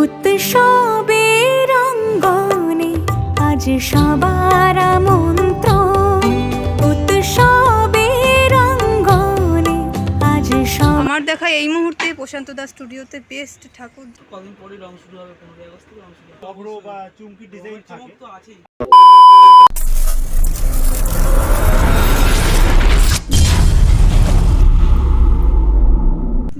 উৎসবের অঙ্গনে আজ সবার মন্ত্র উৎসবের অঙ্গনে আজ সবার আমার দেখা এই মুহূর্তে প্রশান্ত দাস স্টুডিওতে বেস্ট ঠাকুর। কদিন পরে রং শুরু হবে পনেরোই আগস্ট থেকে রং শুরু হবে বা চুমকি ডিজাইন থাকে। তো আছেই।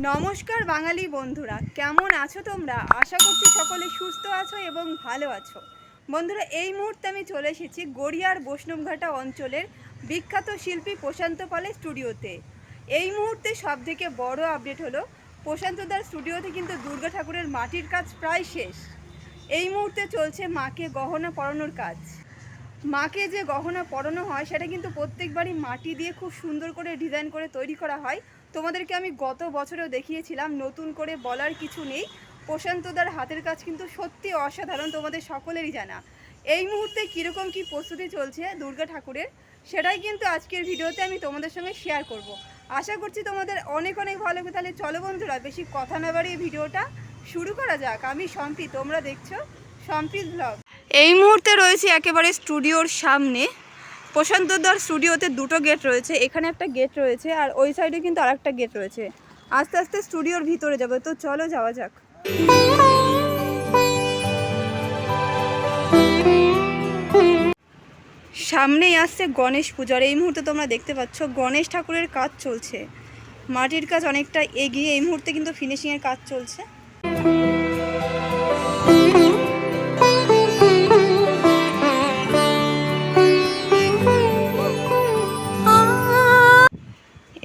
নমস্কার বাঙালি বন্ধুরা, কেমন আছো তোমরা? আশা করছি সকলে সুস্থ আছো এবং ভালো আছো। বন্ধুরা, এই মুহূর্তে আমি চলে এসেছি গড়িয়ার বৈষ্ণবঘাটা অঞ্চলের বিখ্যাত শিল্পী প্রশান্ত পালের স্টুডিওতে। এই মুহূর্তে সব থেকে বড় আপডেট হলো প্রশান্তদার স্টুডিওতে কিন্তু দুর্গা ঠাকুরের মাটির কাজ প্রায় শেষ। এই মুহূর্তে চলছে মাকে গহনা পরানোর কাজ। মাকে যে গহনা পরানো হয়, সেটা কিন্তু প্রত্যেকবারই মাটি দিয়ে খুব সুন্দর করে ডিজাইন করে তৈরি করা হয়। তোমাদেরকে আমি গত বছরেও দেখিয়েছিলাম, নতুন করে বলার কিছু নেই। প্রশান্তদার হাতের কাজ কিন্তু সত্যি অসাধারণ, তোমাদের সকলেরই জানা। এই মুহূর্তে কীরকম কি প্রস্তুতি চলছে দুর্গা ঠাকুরের, সেটাই কিন্তু আজকের ভিডিওতে আমি তোমাদের সঙ্গে শেয়ার করব। আশা করছি তোমাদের অনেক অনেক ভালো তাহলে চলো বন্ধুরা, বেশি কথা না বাড়িয়ে ভিডিওটা শুরু করা যাক। আমি সম্পি তোমরা দেখছ সম্পিত ব্লগ এই মুহূর্তে রয়েছে একেবারে স্টুডিওর সামনে। প্রশান্তদার স্টুডিওতে দুটো গেট রয়েছে, এখানে একটা গেট রয়েছে আর ওই সাইডে কিন্তু আরেকটা গেট রয়েছে। আস্তে আস্তে স্টুডিওর ভিতরে যাবে, তো চলো যাওয়া যাক। সামনেই আসছে গণেশ পূজার এই মুহূর্তে তোমরা দেখতে পাচ্ছ গণেশ ঠাকুরের কাজ চলছে। মাটির কাজ অনেকটা এগিয়ে, এই মুহূর্তে কিন্তু ফিনিশিংয়ের কাজ চলছে।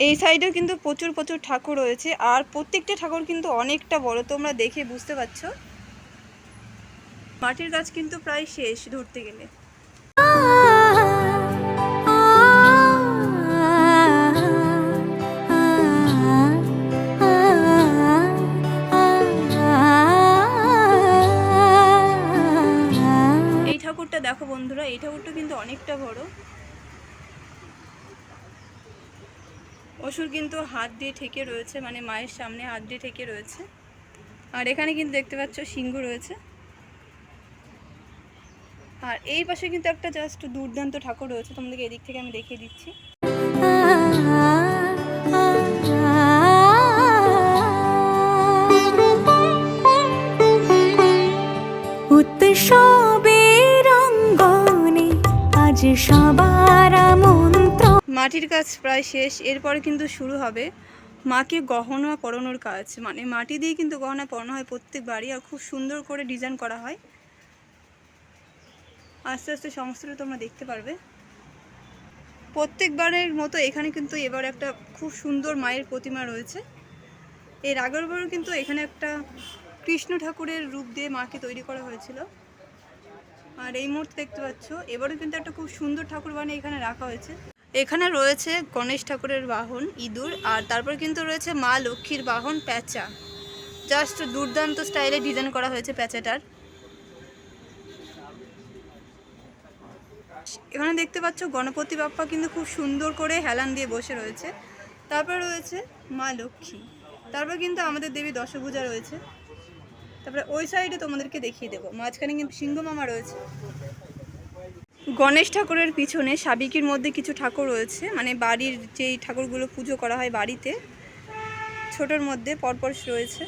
এই সাইডেও কিন্তু প্রচুর প্রচুর ঠাকুর রয়েছে আর প্রত্যেকটা ঠাকুর কিন্তু অনেকটা বড়, তোমরা দেখে বুঝতে পারছ। মাটির গাছ কিন্তু প্রায় শেষ ধরতে গেলে। এই ঠাকুরটা দেখো বন্ধুরা, এই ঠাকুরটা কিন্তু অনেকটা বড়। অসুর কিন্তু হাত দিয়ে ঠেকে রয়েছে মানে মায়ের সামনে হাত দিয়ে ঠেকে রয়েছে। আর এখানে কিন্তু দেখতে পাচ্ছ সিংহ রয়েছে। আর এই পাশে কিন্তু একটা জাস্ট দুর্দান্ত ঠাকুর রয়েছে, তোমাদেরকে এদিক থেকে আমি দেখিয়ে দিচ্ছি। উৎসবের আজ সবার মন্ত্র মাটির কাজ প্রায় শেষ, এরপরে কিন্তু শুরু হবে মাকে গহনা পরানোর কাজ। মানে মাটি দিয়ে কিন্তু গহনা পরানো হয় প্রত্যেকবারই আর খুব সুন্দর করে ডিজাইন করা হয়। আস্তে আস্তে সমস্তটা তোমরা দেখতে পারবে। প্রত্যেকবারের মতো এখানে কিন্তু এবার একটা খুব সুন্দর মায়ের প্রতিমা রয়েছে। এর আগের বারও কিন্তু এখানে একটা কৃষ্ণ ঠাকুরের রূপ দিয়ে মাকে তৈরি করা হয়েছিল। আর এই মুহূর্তে দেখতে পাচ্ছ, এবারও কিন্তু একটা খুব সুন্দর ঠাকুর বানিয়ে এখানে রাখা হয়েছে। এখানে রয়েছে গণেশ ঠাকুরের বাহন, ইঁদুর, আর তারপর কিন্তু রয়েছে মা লক্ষ্মীর বাহন, প্যাঁচা। জাস্ট দুর্দান্ত স্টাইলে ডিজাইন করা হয়েছে প্যাঁচাটার। এখানে দেখতে পাচ্ছ গণপতি বাপ্পা কিন্তু খুব সুন্দর করে হেলান দিয়ে বসে রয়েছে। তারপর রয়েছে মা লক্ষ্মী। তারপর কিন্তু আমাদের দেবী দশভূজা রয়েছে। তারপরে ওই সাইডে তোমাদেরকে দেখিয়ে দেবো। মাঝখানে কিন্তু সিংহ মামা রয়েছে। গণেশ ঠাকুরের পিছনে সাবিকির মধ্যে কিছু ঠাকুর রয়েছে মানে বাড়ির যেই ঠাকুরগুলো পুজো করা হয় বাড়িতে, ছোটোর মধ্যে পরপর রয়েছে।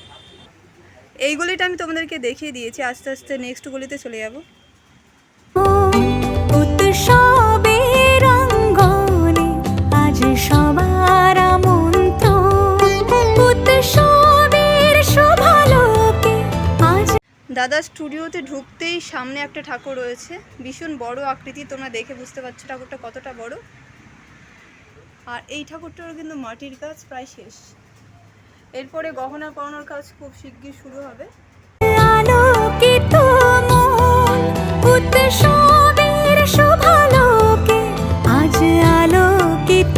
এই গলিটা আমি তোমাদেরকে দেখিয়ে দিয়েছি, আস্তে আস্তে নেক্সট গলিতে চলে যাব। দাদা স্টুডিওতে ঢুকতেই সামনে একটা ঠাকুর রয়েছে। ভীষণ বড় আকৃতি, তোমরা দেখে বুঝতে পারছ ঠাকুরটা কতটা বড়। আর এই ঠাকুরটারও কিন্তু মাটির কাজ প্রায় শেষ। এরপরে গহনা পরানোর কাজ খুব শিগগির শুরু হবে। আজ আলোকিত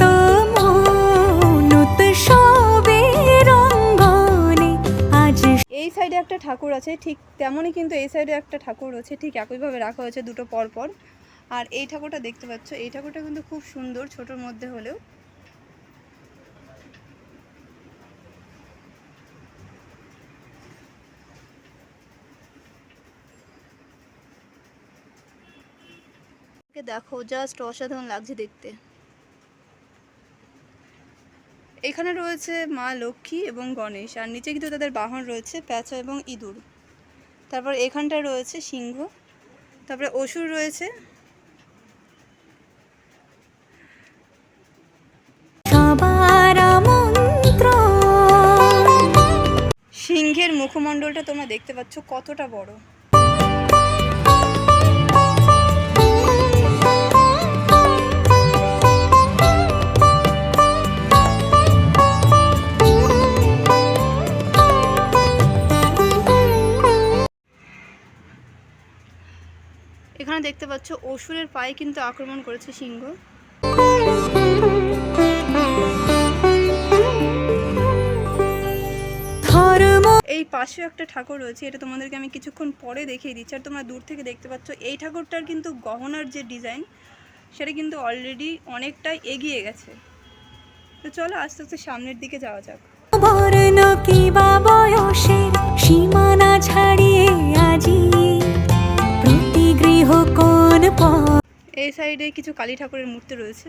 একটা ঠাকুর আছে, ঠিক তেমনই কিন্তু এই সাইডে একটা ঠাকুর আছে, ঠিক একইভাবে রাখা হয়েছে দুটো পরপর। আর এই ঠাকুরটা দেখতে পাচ্ছ, এই ঠাকুরটা কিন্তু খুব সুন্দর ছোটোর মধ্যে হলেও। দেখো জাস্ট অসাধারণ লাগছে দেখতে। এখানে রয়েছে মা লক্ষ্মী এবং গণেশ আর নিচে কিন্তু তাদের বাহন রয়েছে প্যাঁচা এবং ইঁদুর। তারপর এখানটায় রয়েছে সিংহ তারপরে অসুর রয়েছে। সিংহের মুখমণ্ডলটা তোমরা দেখতে পাচ্ছ কতটা বড়। এখানে দেখতে পাচ্ছ, অসুরের পায়ে কিন্তু আক্রমণ করেছে সিংহ। এই পাশেও একটা ঠাকুর রয়েছে, এটা তোমাদেরকে আমি কিছুক্ষণ পরে দেখিয়ে দিচ্ছি। আর তোমরা দূর থেকে দেখতে পাচ্ছ, এই ঠাকুরটার কিন্তু গহনার যে ডিজাইন, সেটা কিন্তু অলরেডি অনেকটাই এগিয়ে গেছে। তো চলো আস্তে আস্তে সামনের দিকে যাওয়া যাক। বর্ণ কিবা বয়সের সীমানা ছাড়িয়ে এই সাইডে কিছু কালী ঠাকুরের মূর্তি রয়েছে।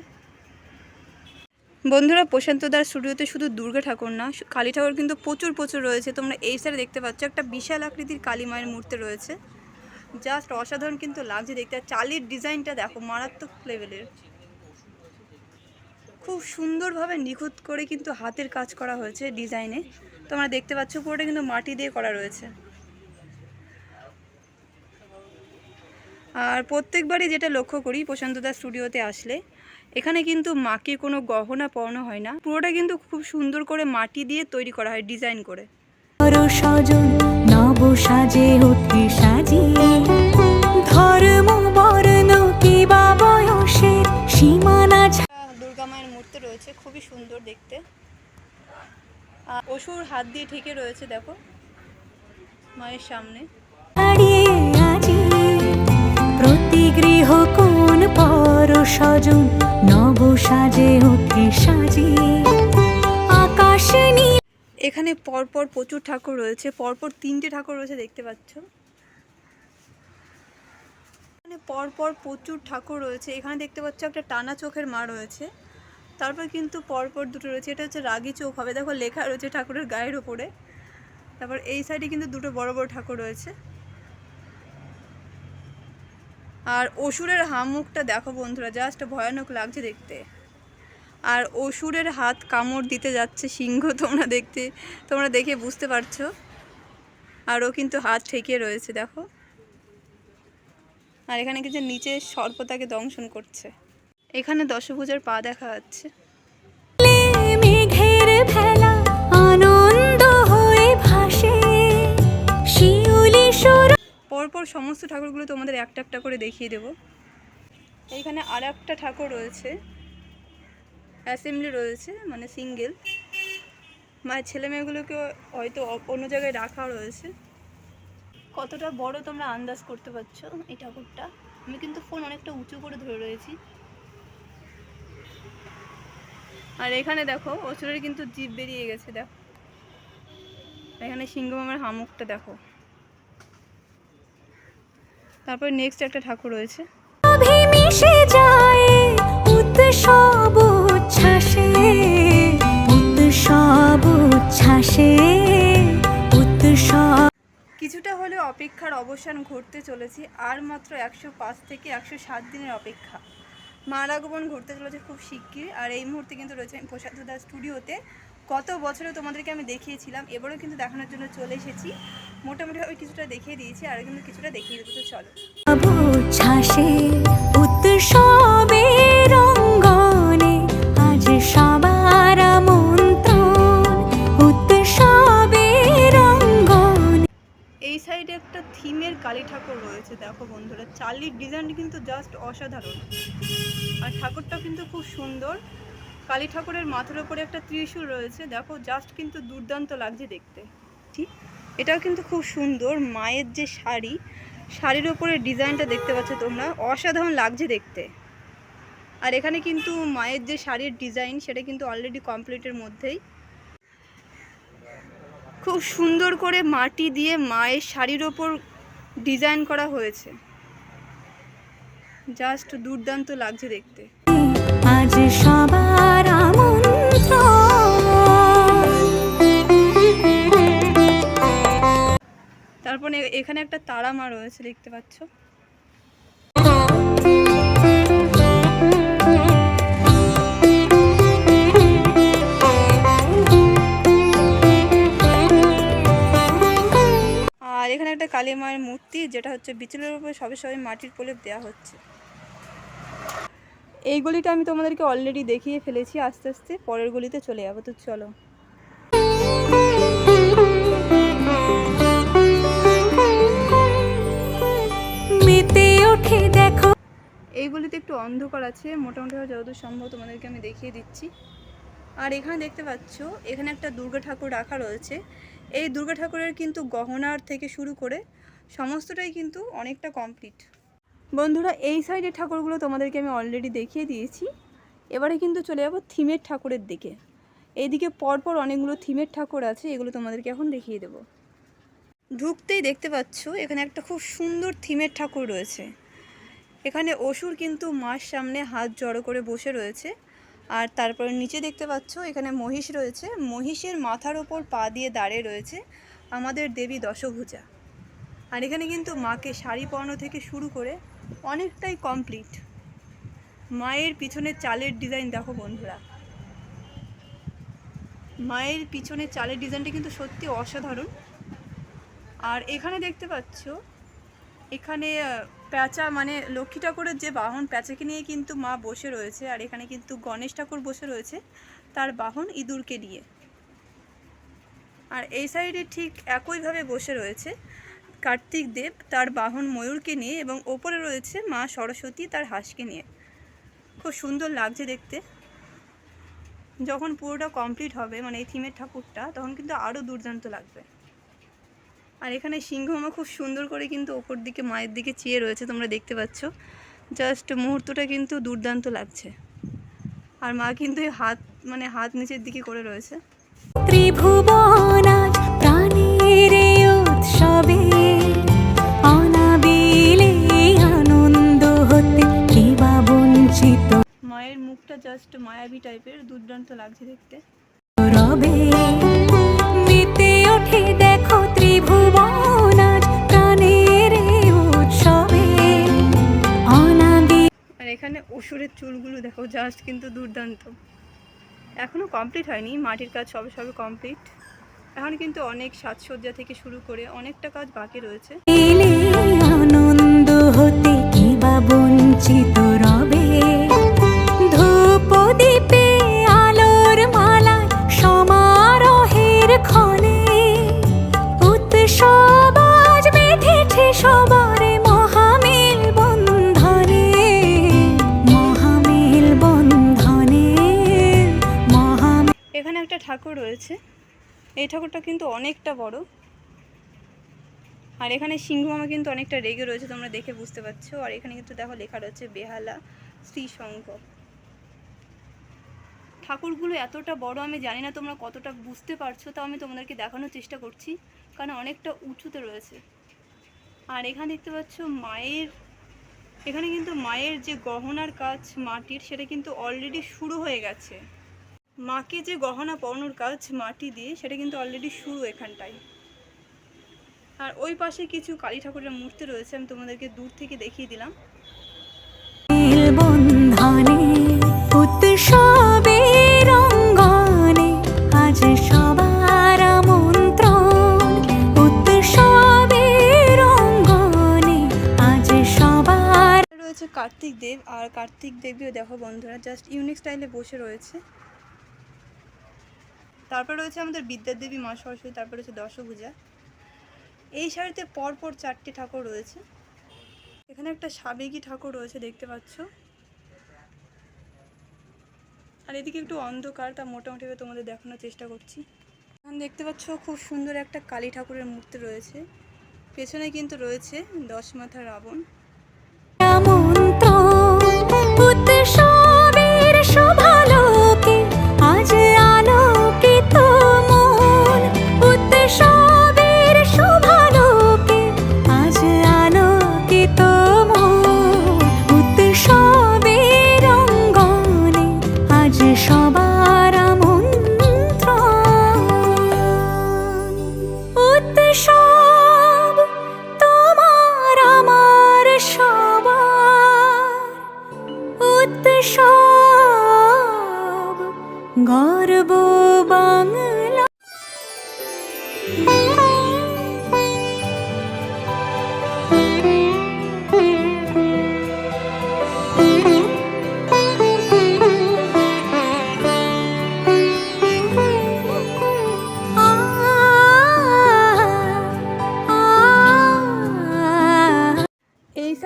বন্ধুরা, প্রশান্ত দার স্টুডিওতে শুধু দুর্গা ঠাকুর না, কালী ঠাকুর কিন্তু প্রচুর প্রচুর রয়েছে। তোমরা এই সাইডে দেখতে পাচ্ছ একটা বিশাল আকৃতির কালী মায়ের মূর্তি রয়েছে। জাস্ট অসাধারণ কিন্তু লাগছে দেখতে। আর চালির ডিজাইনটা দেখো, মারাত্মক লেভেলের। খুব সুন্দরভাবে নিখুঁত করে কিন্তু হাতের কাজ করা হয়েছে ডিজাইনে। তোমরা দেখতে পাচ্ছ পুরোটা কিন্তু মাটি দিয়ে করা রয়েছে। আর প্রত্যেকবারই যেটা লক্ষ্য করি প্রশান্তদার স্টুডিওতে আসলে এখানে কিন্তু মাকে কোনো গহনা পরানো হয় না। পুরোটা কিন্তু খুব সুন্দর করে মাটি দিয়ে তৈরি করা হয় ডিজাইন করে। দুর্গা মায়ের মূর্তি রয়েছে খুবই সুন্দর দেখতে। অসুর হাত দিয়ে ঠেকে রয়েছে দেখো মায়ের সামনে। কোন পর স্বজন নব সাজে আকাশ এখানে পরপর প্রচুর ঠাকুর রয়েছে, পরপর তিনটে ঠাকুর রয়েছে দেখতে পাচ্ছ। এখানে পরপর প্রচুর ঠাকুর রয়েছে, এখানে দেখতে পাচ্ছ একটা টানা চোখের মা রয়েছে। তারপর কিন্তু পরপর দুটো রয়েছে, এটা হচ্ছে রাগি চোখ হবে, দেখো লেখা রয়েছে ঠাকুরের গায়ের ওপরে তারপর এই সাইডে কিন্তু দুটো বড় বড় ঠাকুর রয়েছে। আর অসুরের হামুখটা দেখো বন্ধুরা জাস্ট ভয়ানক লাগছে দেখতে। আর অসুরের হাত কামড় দিতে যাচ্ছে সিংহ, তোমরা দেখতে, তোমরা দেখে বুঝতে পারছ। আর ও কিন্তু হাত ঠেকিয়ে রয়েছে, দেখো। আর এখানে কিছু নিচে সর্প তাকে দংশন করছে। এখানে দশভুজার পা দেখা যাচ্ছে। পরপর সমস্ত ঠাকুরগুলো তোমাদের একটা একটা করে দেখিয়ে দেব। এইখানে আর একটা ঠাকুর রয়েছে। অ্যাসেম্বলি রয়েছে মানে সিঙ্গেল। মায়ের ছেলে মেয়েগুলোকে হয়তো অন্য জায়গায় রাখা রয়েছে। কতটা বড় তোমরা আন্দাজ করতে পারছ এই ঠাকুরটা? আমি কিন্তু ফোন অনেকটা উঁচু করে ধরে রয়েছি। আর এখানে দেখো, অসুরের কিন্তু জিভ বেরিয়ে গেছে, দেখো। এখানে সিংহ মামার হামুকটা দেখো। তারপর নেক্সট একটা ঠাকুর রয়েছে। অভি মিশে যায় উৎসব উচ্ছ্বাসে। উৎসব উচ্ছ্বাসে উৎসব। কিছুটা হলেও অপেক্ষার অবসান ঘটতে চলেছে আর মাত্র একশো পাঁচ থেকে একশো সাত দিনের অপেক্ষা। মার আগমন ঘটতে চলেছে খুব শিগগির আর এই মুহূর্তে কিন্তু রয়েছে প্রসাদ দাস স্টুডিওতে গত বছরে তোমাদেরকে আমি দেখিয়েছিলাম এবারও কিন্তু দেখানোর জন্য চলে এসেছি। মোটামুটি মোটামুটিভাবে কিছুটা দেখিয়ে দিয়েছি আর কিন্তু কিছুটা দেখিয়ে দেবো তো চলো। উচ্ছ্বাসে উৎসবের আজ সবার এই সাইডে একটা থিমের কালী ঠাকুর রয়েছে দেখো বন্ধুরা। চালির ডিজাইনটা কিন্তু জাস্ট অসাধারণ। আর ঠাকুরটা কিন্তু খুব সুন্দর। কালী ঠাকুরের মাথার উপরে একটা ত্রিশূল রয়েছে। দেখো জাস্ট কিন্তু দুর্দান্ত লাগছে দেখতে। ঠিক এটাও কিন্তু খুব সুন্দর। মায়ের যে শাড়ি, শাড়ির ওপরে ডিজাইনটা দেখতে পাচ্ছ তোমরা। অসাধারণ লাগছে দেখতে। আর এখানে কিন্তু মায়ের যে শাড়ির ডিজাইন, সেটা কিন্তু অলরেডি কমপ্লিটের মধ্যেই। খুব সুন্দর করে মাটি দিয়ে মায়ের শাড়ির ওপর ডিজাইন করা হয়েছে। জাস্ট দুর্দান্ত লাগছে দেখতে। আজ সবার তারপরে এখানে একটা তারা মা রয়েছে, দেখতে পাচ্ছ। আর এখানে একটা কালী মায়ের মূর্তি, যেটা হচ্ছে বিচলের উপরে সবে সবে মাটির প্রলেপ দেওয়া হচ্ছে। এই গলিটা আমি তোমাদেরকে অলরেডি দেখিয়ে ফেলেছি, আস্তে আস্তে। পরের গলিতে চলে যাব, তো চলো। এই গলিতে একটু অন্ধকার আছে, মোটামুটি যতদূর সম্ভব তোমাদেরকে আমি দেখিয়ে দিচ্ছি। আর এখানে দেখতে পাচ্ছ, এখানে একটা দুর্গা ঠাকুর রাখা রয়েছে। এই দুর্গা ঠাকুরের কিন্তু গহনার থেকে শুরু করে সমস্তটাই কিন্তু অনেকটা কমপ্লিট বন্ধুরা, এই সাইডের ঠাকুরগুলো তোমাদেরকে আমি অলরেডি দেখিয়ে দিয়েছি। এবারে কিন্তু চলে যাব থিমের ঠাকুরের দিকে। এইদিকে পরপর অনেকগুলো থিমের ঠাকুর আছে, এগুলো তোমাদেরকে এখন দেখিয়ে দেবো। ঢুকতেই দেখতে পাচ্ছ, এখানে একটা খুব সুন্দর থিমের ঠাকুর রয়েছে। এখানে অসুর কিন্তু মার সামনে হাত জড়ো করে বসে রয়েছে। আর তারপরে নিচে দেখতে পাচ্ছ, এখানে মহিষ রয়েছে। মহিষের মাথার ওপর পা দিয়ে দাঁড়িয়ে রয়েছে আমাদের দেবী দশভূজা। আর এখানে কিন্তু মাকে শাড়ি পরানো থেকে শুরু করে অনেকটাই কমপ্লিট মায়ের পিছনে চালের ডিজাইন দেখো বন্ধুরা। মায়ের পিছনে চালের ডিজাইনটা কিন্তু সত্যি অসাধারণ। আর এখানে দেখতে পাচ্ছ, এখানে প্যাঁচা মানে লক্ষ্মী ঠাকুরের যে বাহন, প্যাঁচাকে নিয়ে কিন্তু মা বসে রয়েছে আর এখানে কিন্তু গণেশ ঠাকুর বসে রয়েছে তার বাহন ইঁদুরকে নিয়ে। আর এই সাইডে ঠিক একইভাবে বসে রয়েছে কার্তিক দেব তার বাহন ময়ূরকে নিয়ে এবং ওপরে রয়েছে মা সরস্বতী তার হাঁসকে নিয়ে। খুব সুন্দর লাগছে দেখতে। যখন পুরোটা কমপ্লিট হবে মানে এই থিমের ঠাকুরটা, তখন কিন্তু আরও দুর্দান্ত লাগবে। আর এখানে সিংহমা খুব সুন্দর করে কিন্তু ওপর দিকে মায়ের দিকে চেয়ে রয়েছে তোমরা দেখতে পাচ্ছ। জাস্ট মুহূর্তটা কিন্তু দুর্দান্ত লাগছে। আর মা কিন্তু হাত মানে হাত নিচের দিকে করে রয়েছে। ত্রিভুবন আজ উৎসবে আনন্দ হতে বঞ্চিত। মায়ের মুখটা জাস্ট মায়াবী টাইপের দুর্দান্ত লাগছে দেখতে। রবে মেতে ওঠে এখানে অসুরের চুলগুলো দেখো জাস্ট কিন্তু দুর্দান্ত। এখনও কমপ্লিট হয়নি, মাটির কাজ সবে সবে কমপ্লিট এখন কিন্তু অনেক সাজসজ্জা থেকে শুরু করে অনেকটা কাজ বাকি রয়েছে। আনন্দ হতে কি বা বঞ্চিত ঠাকুর রয়েছে। এই ঠাকুরটা কিন্তু অনেকটা বড়। আর এখানে সিংহমামা কিন্তু অনেকটা রেগে রয়েছে, তোমরা দেখে বুঝতে পারছ। আর এখানে কিন্তু দেখো লেখা রয়েছে বেহালা শ্রী শঙ্খ। ঠাকুরগুলো এতটা বড়, আমি জানি না তোমরা কতটা বুঝতে পারছ, তাও আমি তোমাদেরকে দেখানোর চেষ্টা করছি, কারণ অনেকটা উঁচুতে রয়েছে। আর এখানে দেখতে পাচ্ছ মায়ের, এখানে কিন্তু মায়ের যে গহনার কাজ মাটির, সেটা কিন্তু অলরেডি শুরু হয়ে গেছে। মাকে যে গহনা পরানোর কাজ মাটি দিয়ে সেটা কিন্তু অলরেডি শুরু এখানটায়। আর ওই পাশে কিছু কালী ঠাকুরের মূর্তি রয়েছে আমি তোমাদেরকে দূর থেকে দেখিয়ে দিলাম। রয়েছে কার্তিক দেব আর কার্তিক দেবীও দেখো বন্ধুরা জাস্ট ইউনিক স্টাইলে বসে রয়েছে। তারপর রয়েছে আমাদের বিদ্যাদেবী মা সরস্বতী, তারপর রয়েছে দশভূজা। এই শাড়িতে পরপর চারটি ঠাকুর রয়েছে। এখানে একটা সাবেকি ঠাকুর রয়েছে, দেখতে পাচ্ছ। আর এদিকে একটু অন্ধকার, তা মোটামুটি তোমাদের দেখানোর চেষ্টা করছি। এখানে দেখতে পাচ্ছ, খুব সুন্দর একটা কালী ঠাকুরের মূর্তি রয়েছে। পেছনে কিন্তু রয়েছে দশ মাথা রাবণ আমন্ত্রণ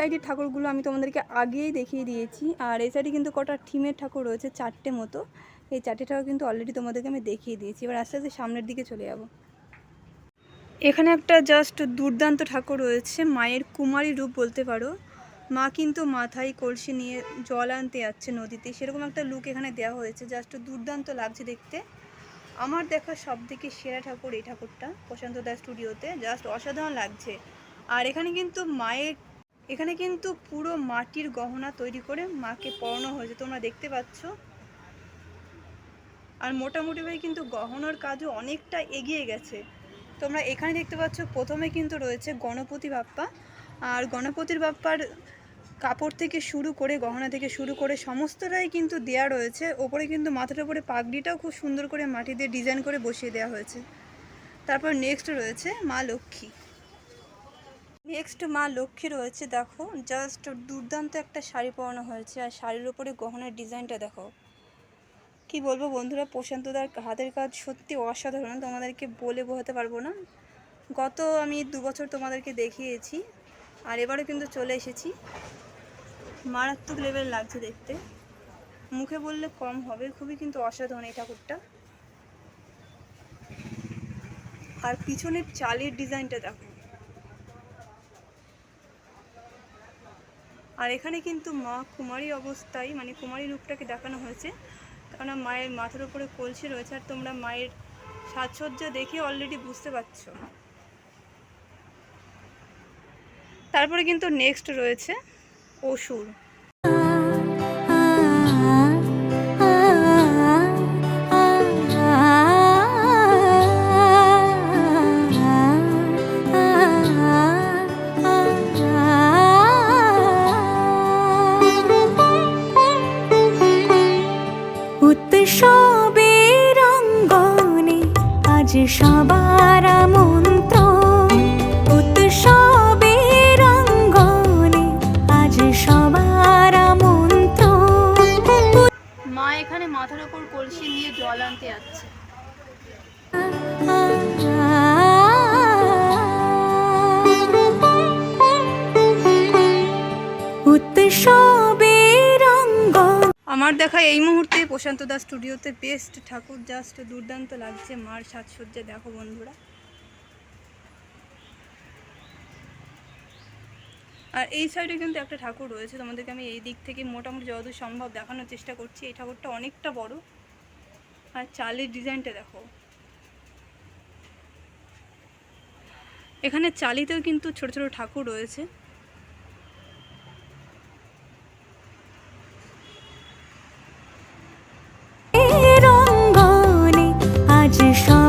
সাইডের ঠাকুরগুলো আমি তোমাদেরকে আগেই দেখিয়ে দিয়েছি। আর এই সাইডে কিন্তু কটা থিমের ঠাকুর রয়েছে, চারটে মতো। এই চারটে ঠাকুর কিন্তু অলরেডি তোমাদেরকে আমি দেখিয়ে দিয়েছি। এবার আস্তে আস্তে সামনের দিকে চলে যাব। এখানে একটা জাস্ট দুর্দান্ত ঠাকুর রয়েছে, মায়ের কুমারী রূপ বলতে পারো। মা কিন্তু মাথায় কলসি নিয়ে জল আনতে যাচ্ছে নদীতে। সেরকম একটা লুক এখানে দেওয়া হয়েছে জাস্ট দুর্দান্ত লাগছে দেখতে। আমার দেখা সব থেকে সেরা ঠাকুর এই ঠাকুরটা, প্রশান্ত দাস স্টুডিওতে জাস্ট অসাধারণ লাগছে। আর এখানে কিন্তু মায়ের এখানে কিন্তু পুরো মাটির গহনা তৈরি করে মাকে পরানো হয়েছে, তোমরা দেখতে পাচ্ছ। আর মোটামুটি ভাই কিন্তু গহনার কাজও অনেকটা এগিয়ে গেছে। তোমরা এখানে দেখতে পাচ্ছ, প্রথমে কিন্তু রয়েছে গণপতি বাপ্পা। আর গণপতির বাপ্পার কাপড় থেকে শুরু করে, গহনা থেকে শুরু করে সমস্তটাই কিন্তু দেয়া রয়েছে। ওপরে কিন্তু মাথার উপরে পাগড়িটাও খুব সুন্দর করে মাটি দিয়ে ডিজাইন করে বসিয়ে দেওয়া হয়েছে। তারপর নেক্সট রয়েছে মা লক্ষ্মী। নেক্সট মা লক্ষ্মী রয়েছে, দেখো। জাস্ট দুর্দান্ত একটা শাড়ি পরানো হয়েছে। আর শাড়ির উপরে গহনার ডিজাইনটা দেখো। কি বলব বন্ধুরা প্রশান্তদার হাতের কাজ সত্যি অসাধারণ। তোমাদেরকে বলে বোঝাতে পারব না। গত আমি দু বছর তোমাদেরকে দেখিয়েছি, আর এবারে কিন্তু চলে এসেছি। মারাত্মক লেভেল লাগছে দেখতে। মুখে বললে কম হবে, খুবই কিন্তু অসাধারণ এই ঠাকুরটা। আর পিছনের চালের ডিজাইনটা দেখো। আর এখানে কিন্তু মা কুমারী অবস্থায় মানে কুমারী রূপটাকে দেখানো হয়েছে। কেননা মায়ের মাথার উপরে কলসি রয়েছে আর তোমরা মায়ের সাজসজ্জা দেখে অলরেডি বুঝতে পারছ। তারপরে কিন্তু নেক্সট রয়েছে অসুর। সবার মন্ত্র। উৎসবের অঙ্গনে আজ সবার মন্ত্র মা এখানে মাথার উপর কলসি নিয়ে জল আনতে যাচ্ছে। উৎসবের অঙ্গ আমার দেখা এই মুহূর্তে প্রশান্ত দাস স্টুডিওতে বেস্ট ঠাকুর জাস্ট দুর্দান্ত লাগছে মার সাজসজ্জা, দেখো বন্ধুরা। আর এই সাইডে কিন্তু একটা ঠাকুর রয়েছে, তোমাদেরকে আমি এই দিক থেকে মোটামুটি যতদূর সম্ভব দেখানোর চেষ্টা করছি। এই ঠাকুরটা অনেকটা বড়। আর চালের ডিজাইনটা দেখো। এখানে চালিতেও কিন্তু ছোট ছোট ঠাকুর রয়েছে। আজ সবার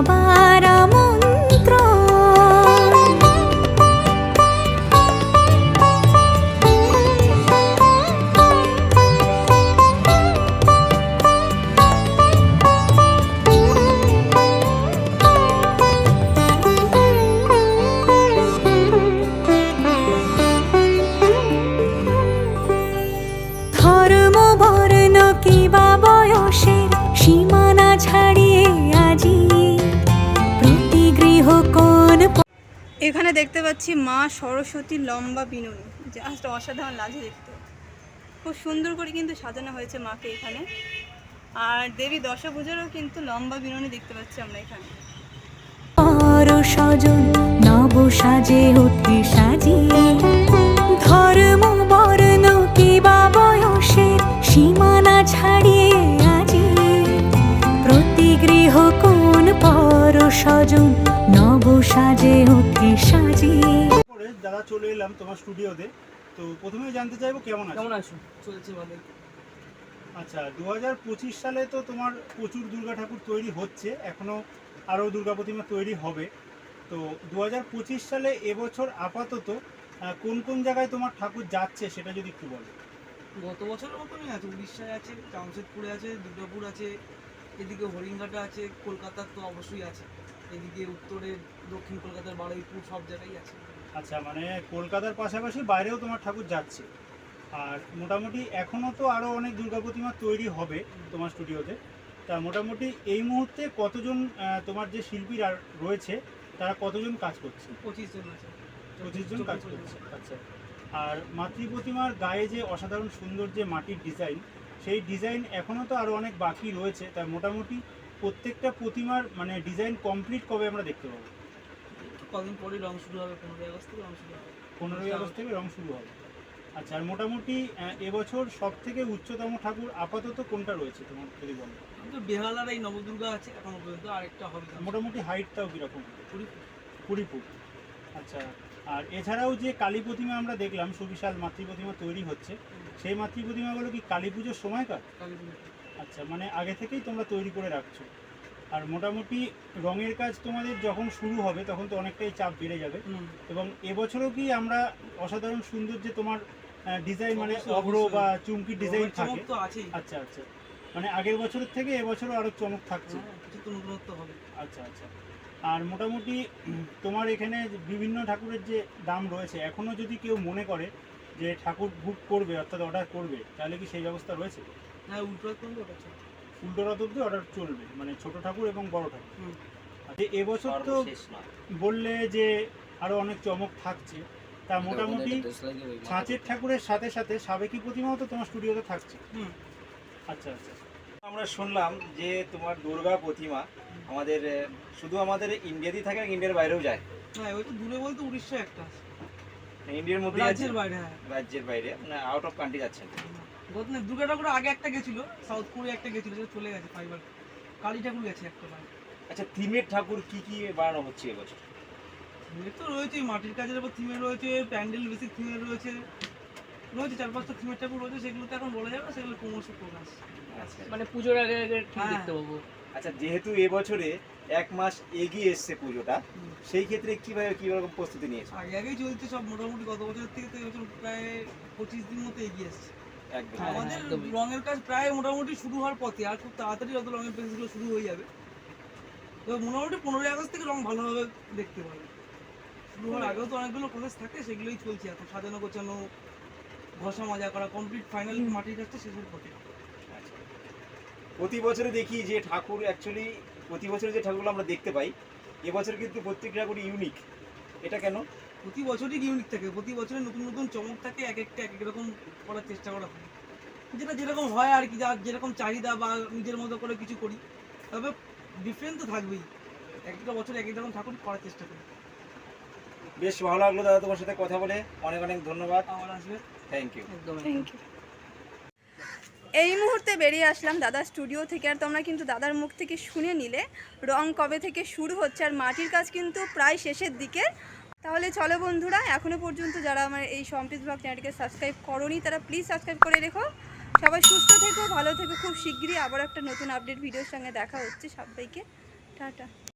কোন এখানে দেখতে পাচ্ছি মা সরস্বতী লম্বা বিনুনি। জাস্ট অসাধারণ লাগছে দেখতে। খুব সুন্দর করে কিন্তু সাজানো হয়েছে মাকে এখানে। আর দেবী দশভুজারও কিন্তু লম্বা বিনুনি দেখতে পাচ্ছি আমরা এখানে। পর স্বজন নব সাজে ওঠে সাজিয়ে ধর্ম বর্ণ কিবা বয়সের সীমানা ছাড়িয়ে আজি। প্রতি গৃহ কোন পর স্বজন নব সাজে ওঠে সাজিয়ে। পরে দাদা চলে এলাম তোমার স্টুডিওতে। তো প্রথমে জানতে চাইব কেমন আছে? কেমন আছো? চলছে ভালো আচ্ছা দু হাজার পঁচিশ সালে তো তোমার প্রচুর দুর্গা ঠাকুর তৈরি হচ্ছে। এখনও আরও দুর্গা প্রতিমা তৈরি হবে। তো দু হাজার পঁচিশ সালে এবছর আপাতত কোন কোন জায়গায় তোমার ঠাকুর যাচ্ছে সেটা যদি একটু বলো? গত বছরের মতনই আছে। উড়িষ্যায় আছে জামশেদপুরে আছে দুর্গাপুর আছে এদিকে হরিণঘাটা আছে কলকাতার তো অবশ্যই আছে। এদিকে উত্তরে দক্ষিণ কলকাতার বারুইপুর সব জায়গায় আছে। আচ্ছা মানে কলকাতার পাশাপাশি বাইরেও তোমার ঠাকুর যাচ্ছে। আর মোটামুটি এখনও তো আরও অনেক দুর্গা প্রতিমা তৈরি হবে তোমার স্টুডিওতে। তা মোটামুটি এই মুহূর্তে কতজন তোমার যে শিল্পীরা রয়েছে তারা কতজন কাজ করছে? পঁচিশ জন আছে। পঁচিশ জন কাজ করছে আচ্ছা। আর মাতৃ প্রতিমার গায়ে যে অসাধারণ সুন্দর যে মাটির ডিজাইন সেই ডিজাইন এখনও তো আরও অনেক বাকি রয়েছে। তাই মোটামুটি প্রত্যেকটা প্রতিমার মানে ডিজাইন কমপ্লিট কবে আমরা দেখতে পাবো? কদিন পরে রং শুরু হবে পনেরোই আগস্ট থেকে রং শুরু হবে। পনেরোই আগস্ট থেকে রং শুরু হবে। আচ্ছা আর মোটামুটি এবছর সব থেকে উচ্চতম ঠাকুর আপাতত কোনটা রয়েছে তোমার যদি বলো? আমাদের বেহালার এই নবদুর্গা আছে এখনও পর্যন্ত আরেকটা হবে। মোটামুটি হাইটটাও কীরকম? কুড়ি কুড়ি ফুট। আচ্ছা আর এছাড়াও যে কালী প্রতিমা আমরা দেখলাম সুবিশাল মাতৃ প্রতিমা তৈরি হচ্ছে সেই মাতৃ প্রতিমাগুলো কি কালী পুজোর সময়কার? কালী পুজো আচ্ছা মানে আগে থেকেই তোমরা তৈরি করে রাখছো। আর মোটামুটি রঙের কাজ তোমাদের যখন শুরু হবে তখন তো অনেকটাই চাপ বেড়ে যাবে। এবং এবছরও কি আমরা অসাধারণ সুন্দর যে তোমার ডিজাইন মানে অগ্র বা চুমকি ডিজাইন থাকে আচ্ছা আচ্ছা। মানে আগের বছরের থেকে এবছরও আরও চমক থাকছে। হ্যাঁ, হবে। আচ্ছা আচ্ছা। আর মোটামুটি তোমার এখানে বিভিন্ন ঠাকুরের যে দাম রয়েছে এখনও যদি কেউ মনে করে যে ঠাকুর বুক করবে অর্থাৎ অর্ডার করবে তাহলে কি সেই ব্যবস্থা রয়েছে? হ্যাঁ উল্টো করলে ওটা চলবে। উল্টো রথ অব্দি অর্ডার চলবে মানে ছোট ঠাকুর এবং বড় ঠাকুর। হুম। এবছর তো বললে যে আরও অনেক চমক থাকছে তা মোটামুটি ছাঁচের ঠাকুরের সাথে সাথে সাবেকি প্রতিমাও তো তোমার স্টুডিওতে থাকছে। হুম। আচ্ছা আচ্ছা। আমরা শুনলাম যে তোমার দুর্গা প্রতিমা আমাদের শুধু আমাদের ইন্ডিয়াতেই থাকে ইন্ডিয়ার বাইরেও যায়? হ্যাঁ ওই তো দূরে বলতে উড়িষ্যা একটা ইন্ডিয়ার মধ্যে রাজ্যের বাইরে হ্যাঁ। রাজ্যের বাইরে মানে আউট অফ কান্ট্রি যাচ্ছেন। গত দুর্গা ঠাকুর আগে একটা গেছিল সাউথ কোরিয়া একটা গেছিল সেটা চলে গেছে ফাইবার কালী ঠাকুর গেছে একটা বাইরে আচ্ছা থিমের ঠাকুর কি কি বানানো হচ্ছে এবছর? থিমের তো রয়েছে মাটির কাজের উপর থিমের রয়েছে প্যান্ডেল বেসিক থিমের রয়েছে। রয়েছে চার পাঁচটা থিমের ঠাকুর রয়েছে সেগুলো তো এখন বলা যাবে না সেগুলো ক্রমশ প্রকাশ আচ্ছা। মানে পুজোর আগে আগে ঠিক হ্যাঁ। দেখতে পাবো। আচ্ছা যেহেতু এবছরে এক মাস এগিয়ে এসছে পুজোটা সেই ক্ষেত্রে কীভাবে কীরকম প্রস্তুতি নিয়েছে? আগে আগেই চলছে সব মোটামুটি গত বছর থেকে তো এবছর প্রায় পঁচিশ দিন মতো এগিয়ে এসছে। আমাদের রঙের কাজ প্রায় মোটামুটি শুরু হওয়ার পথে আর খুব তাড়াতাড়ি হয়তো রঙের পেজগুলো শুরু হয়ে যাবে তো মোটামুটি পনেরোই আগস্ট থেকে রং ভালোভাবে দেখতে পাবে। শুরু হওয়ার আগেও তো অনেকগুলো প্রসেস থাকে সেগুলোই চলছে এখন সাজানো গোছানো ঘষা মাজা করা কমপ্লিট ফাইনাল মাটির কাজটা শেষের পথে। প্রতি বছরে দেখি যে ঠাকুর অ্যাকচুয়ালি প্রতি বছরে যে ঠাকুরগুলো আমরা দেখতে পাই এবছর কিন্তু প্রত্যেকটা ঠাকুর ইউনিক এটা কেন? প্রতি বছরই ইউনিক থাকে প্রতি বছরে নতুন নতুন চমক থাকে এক একটা এক এক রকম করার চেষ্টা করা হয়। যেটা যেরকম হয় আর কি যার যেরকম চাহিদা বা নিজের মতো করে কিছু করি তবে ডিফারেন্ট তো থাকবেই। একটা বছর এক এক রকম ঠাকুর করার চেষ্টা করি। বেশ ভালো লাগল দাদা তোমার সাথে কথা বলে। অনেক অনেক ধন্যবাদ। আমার আসবে? থ্যাংক ইউ একদম থ্যাংক ইউ এই মুহূর্তে বেরিয়ে আসলাম দাদার স্টুডিও থেকে আর তোমরা কিন্তু দাদার মুখ থেকে শুনে নিলে। রং কবে থেকে শুরু হচ্ছে আর মাটির কাজ কিন্তু প্রায় শেষের দিকে। তাহলে চলো বন্ধুরা এখনও পর্যন্ত যারা আমার এই সম্প্রীত ব্লগ চ্যানেলকে সাবস্ক্রাইব করনি, তারা প্লিজ সাবস্ক্রাইব করে রেখো। সবাই সুস্থ থেকো, ভালো থেকো, খুব শিগগিরই আবার একটা নতুন আপডেট ভিডিওর সঙ্গে দেখা হচ্ছে সবাইকে। টাটা।